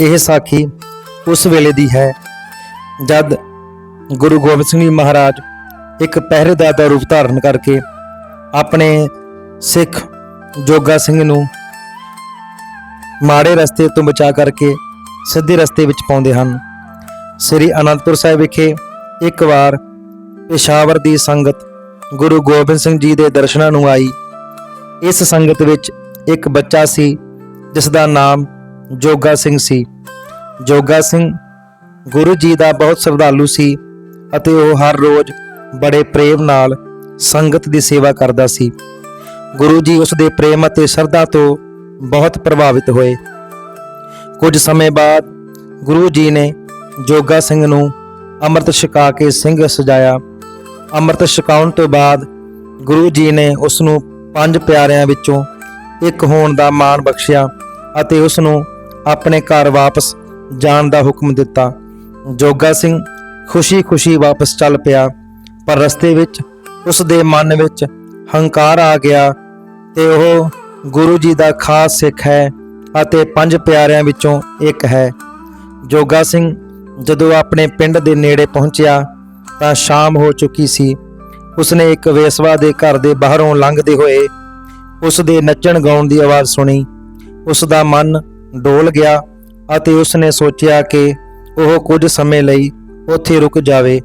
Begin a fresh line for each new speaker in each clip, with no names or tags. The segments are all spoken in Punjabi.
ਇਹ ਸਾਖੀ ਉਸ ਵੇਲੇ ਦੀ ਹੈ ਜਦ ਗੁਰੂ ਗੋਬਿੰਦ ਸਿੰਘ ਜੀ ਮਹਾਰਾਜ ਇੱਕ ਪਹਿਰੇਦਾਰ ਦਾ ਰੂਪ ਧਾਰਨ ਕਰਕੇ ਆਪਣੇ ਸਿੱਖ ਜੋਗਾ ਸਿੰਘ ਨੂੰ ਮਾੜੇ ਰਸਤੇ ਤੋਂ ਬਚਾ ਕਰਕੇ ਸਿੱਧੇ ਰਸਤੇ ਵਿੱਚ ਪਾਉਂਦੇ ਹਨ। ਸ੍ਰੀ ਅਨੰਦਪੁਰ ਸਾਹਿਬ ਵਿਖੇ ਇੱਕ ਵਾਰ ਪੇਸ਼ਾਵਰ ਦੀ ਸੰਗਤ ਗੁਰੂ ਗੋਬਿੰਦ ਸਿੰਘ ਜੀ ਦੇ ਦਰਸ਼ਨਾਂ ਨੂੰ ਆਈ। ਇਸ ਸੰਗਤ ਵਿੱਚ ਇੱਕ ਬੱਚਾ ਸੀ ਜਿਸ ਦਾ ਨਾਮ ਜੋਗਾ ਸਿੰਘ ਸੀ। ਜੋਗਾ ਸਿੰਘ ਗੁਰੂ ਜੀ ਦਾ ਬਹੁਤ ਸ਼ਰਧਾਲੂ ਸੀ ਅਤੇ ਉਹ ਹਰ ਰੋਜ਼ ਬੜੇ ਪ੍ਰੇਮ ਨਾਲ ਸੰਗਤ ਦੀ ਸੇਵਾ ਕਰਦਾ ਸੀ। ਗੁਰੂ ਜੀ ਉਸ ਦੇ ਪ੍ਰੇਮ ਅਤੇ ਸ਼ਰਧਾ ਤੋਂ ਬਹੁਤ ਪ੍ਰਭਾਵਿਤ ਹੋਏ। ਕੁਝ ਸਮੇਂ ਬਾਅਦ ਗੁਰੂ ਜੀ ਨੇ ਜੋਗਾ ਸਿੰਘ ਨੂੰ ਅੰਮ੍ਰਿਤ ਛਕਾ ਕੇ ਸਿੰਘ ਸਜਾਇਆ। ਅੰਮ੍ਰਿਤ ਛਕਾਉਣ ਤੋਂ ਬਾਅਦ ਗੁਰੂ ਜੀ ਨੇ ਉਸ ਨੂੰ ਪੰਜ ਪਿਆਰਿਆਂ ਵਿੱਚੋਂ ਇੱਕ ਹੋਣ ਦਾ ਮਾਣ ਬਖਸ਼ਿਆ ਅਤੇ ਉਸ ਨੂੰ ਆਪਣੇ ਘਰ ਵਾਪਸ ਜਾਣ ਦਾ ਹੁਕਮ ਦਿੱਤਾ। ਜੋਗਾ ਸਿੰਘ ਖੁਸ਼ੀ-ਖੁਸ਼ੀ ਵਾਪਸ ਚੱਲ ਪਿਆ, ਪਰ ਰਸਤੇ ਵਿੱਚ ਉਸ ਦੇ ਮਨ ਵਿੱਚ ਹੰਕਾਰ ਆ ਗਿਆ ਤੇ ਉਹ ਗੁਰੂ ਜੀ ਦਾ ਖਾਸ ਸਿੱਖ ਹੈ ਅਤੇ ਪੰਜ ਪਿਆਰਿਆਂ ਵਿੱਚੋਂ ਇੱਕ ਹੈ। ਜੋਗਾ ਸਿੰਘ ਜਦੋਂ ਆਪਣੇ ਪਿੰਡ ਦੇ ਨੇੜੇ ਪਹੁੰਚਿਆ ਤਾਂ ਸ਼ਾਮ ਹੋ ਚੁੱਕੀ ਸੀ। ਉਸਨੇ ਇੱਕ ਵੇਸਵਾ ਦੇ ਘਰ ਦੇ ਬਾਹਰੋਂ ਲੰਘਦੇ ਹੋਏ ਉਸ ਦੇ ਨੱਚਣ ਗਾਉਣ ਦੀ ਆਵਾਜ਼ ਸੁਣੀ। ਉਸ ਦਾ ਮਨ ਡੋਲ ਗਿਆ ਅਤੇ ਉਸਨੇ ਸੋਚਿਆ ਕਿ ਉਹ ਕੁਝ ਸਮੇਂ ਲਈ ਉੱਥੇ ਰੁਕ ਜਾਵੇ।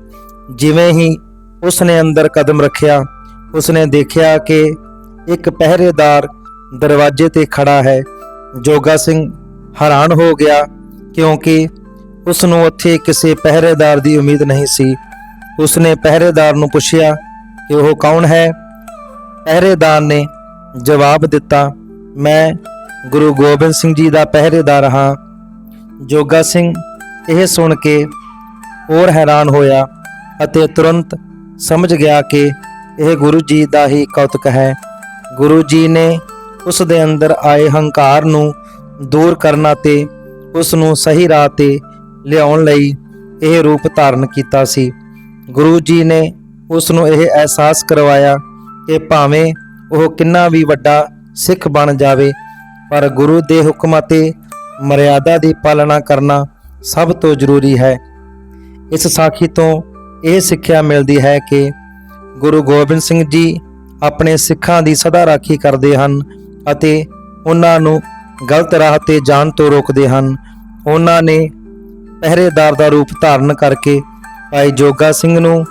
ਜਿਵੇਂ ਹੀ ਉਸਨੇ ਅੰਦਰ ਕਦਮ ਰੱਖਿਆ, ਉਸਨੇ ਦੇਖਿਆ ਕਿ ਇੱਕ ਪਹਿਰੇਦਾਰ ਦਰਵਾਜ਼ੇ ਤੇ ਖੜਾ ਹੈ। ਜੋਗਾ ਸਿੰਘ ਹੈਰਾਨ ਹੋ ਗਿਆ ਕਿਉਂਕਿ ਉਸ ਨੂੰ ਉੱਥੇ ਕਿਸੇ ਪਹਿਰੇਦਾਰ ਦੀ ਉਮੀਦ ਨਹੀਂ ਸੀ। ਉਸਨੇ ਪਹਿਰੇਦਾਰ ਨੂੰ ਪੁੱਛਿਆ ਕਿ ਉਹ ਕੌਣ ਹੈ? ਪਹਿਰੇਦਾਰ ਨੇ ਜਵਾਬ ਦਿੱਤਾ, ਮੈਂ ਗੁਰੂ ਗੋਬਿੰਦ ਸਿੰਘ ਜੀ ਦਾ ਪਹਿਰੇਦਾਰ ਹਾਂ। ਜੋਗਾ ਸਿੰਘ ਇਹ ਸੁਣ ਕੇ ਹੋਰ ਹੈਰਾਨ ਹੋਇਆ ਅਤੇ ਤੁਰੰਤ ਸਮਝ ਗਿਆ ਕਿ ਇਹ ਗੁਰੂ ਜੀ ਦਾ ਹੀ ਕੌਤਕ ਹੈ। ਗੁਰੂ ਜੀ ਨੇ ਉਸ ਦੇ ਅੰਦਰ ਆਏ ਹੰਕਾਰ ਨੂੰ ਦੂਰ ਕਰਨਾ ਤੇ ਉਸ ਨੂੰ ਸਹੀ ਰਾਹ ਤੇ ਲਿਆਉਣ ਲਈ ਇਹ ਰੂਪ ਧਾਰਨ ਕੀਤਾ ਸੀ। ਗੁਰੂ ਜੀ ਨੇ ਉਸ ਨੂੰ ਇਹ ਅਹਿਸਾਸ ਕਰਵਾਇਆ ਕਿ ਭਾਵੇਂ ਉਹ ਕਿੰਨਾ ਵੀ ਵੱਡਾ ਸਿੱਖ ਬਣ ਜਾਵੇ ਪਰ ਗੁਰੂ ਦੇ ਹੁਕਮਾਂ ਤੇ ਮਰਿਆਦਾ ਦੀ ਪਾਲਣਾ ਕਰਨਾ ਸਭ ਤੋਂ ਜ਼ਰੂਰੀ ਹੈ। ਇਸ ਸਾਖੀ ਤੋਂ ਇਹ ਸਿੱਖਿਆ ਮਿਲਦੀ ਹੈ ਕਿ ਗੁਰੂ ਗੋਬਿੰਦ ਸਿੰਘ ਜੀ ਆਪਣੇ ਸਿੱਖਾਂ ਦੀ ਸਦਾ ਰਾਖੀ ਕਰਦੇ ਹਨ ਅਤੇ ਉਹਨਾਂ ਨੂੰ ਗਲਤ ਰਾਹ ਤੇ ਜਾਣ ਤੋਂ ਰੋਕਦੇ ਹਨ। ਉਹਨਾਂ ਨੇ ਪਹਿਰੇਦਾਰ ਦਾ ਰੂਪ ਧਾਰਨ ਕਰਕੇ ਭਾਈ ਜੋਗਾ ਸਿੰਘ ਨੂੰ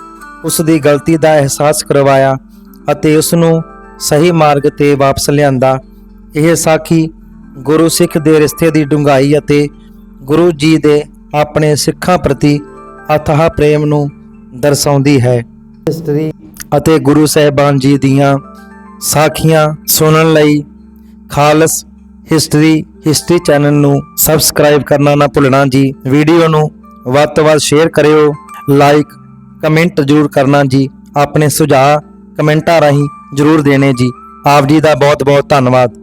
ਉਸ ਦੀ ਗਲਤੀ ਦਾ ਅਹਿਸਾਸ ਕਰਵਾਇਆ ਅਤੇ ਉਸ ਨੂੰ ਸਹੀ ਮਾਰਗ ਤੇ ਵਾਪਸ ਲਿਆਂਦਾ। ਇਹ ਸਾਖੀ ਗੁਰੂ ਸਿੱਖ ਦੇ ਰਿਸ਼ਤੇ ਦੀ ਡੂੰਘਾਈ ਅਤੇ ਗੁਰੂ ਜੀ ਦੇ ਆਪਣੇ ਸਿੱਖਾਂ ਪ੍ਰਤੀ ਅਥਾਹ ਪ੍ਰੇਮ ਨੂੰ ਦਰਸਾਉਂਦੀ ਹੈ। ਹਿਸਟਰੀ ਅਤੇ ਗੁਰੂ ਸਾਹਿਬਾਨ ਜੀ ਦੀਆਂ ਸਾਖੀਆਂ ਸੁਣਨ ਲਈ ਖਾਲਸ ਹਿਸਟਰੀ ਹਿਸਟਰੀ ਚੈਨਲ ਨੂੰ ਸਬਸਕ੍ਰਾਈਬ ਕਰਨਾ ਨਾ ਭੁੱਲਣਾ ਜੀ। ਵੀਡੀਓ ਨੂੰ ਵੱਧ ਤੋਂ ਵੱਧ ਸ਼ੇਅਰ ਕਰਿਓ ਲਾਈਕ ਕਮੈਂਟ ਜ਼ਰੂਰ ਕਰਨਾ ਜੀ। ਆਪਣੇ ਸੁਝਾਅ ਕਮੈਂਟਾਂ ਰਾਹੀਂ ਜ਼ਰੂਰ ਦੇਣੇ ਜੀ। ਆਪ ਜੀ ਦਾ ਬਹੁਤ ਬਹੁਤ ਧੰਨਵਾਦ।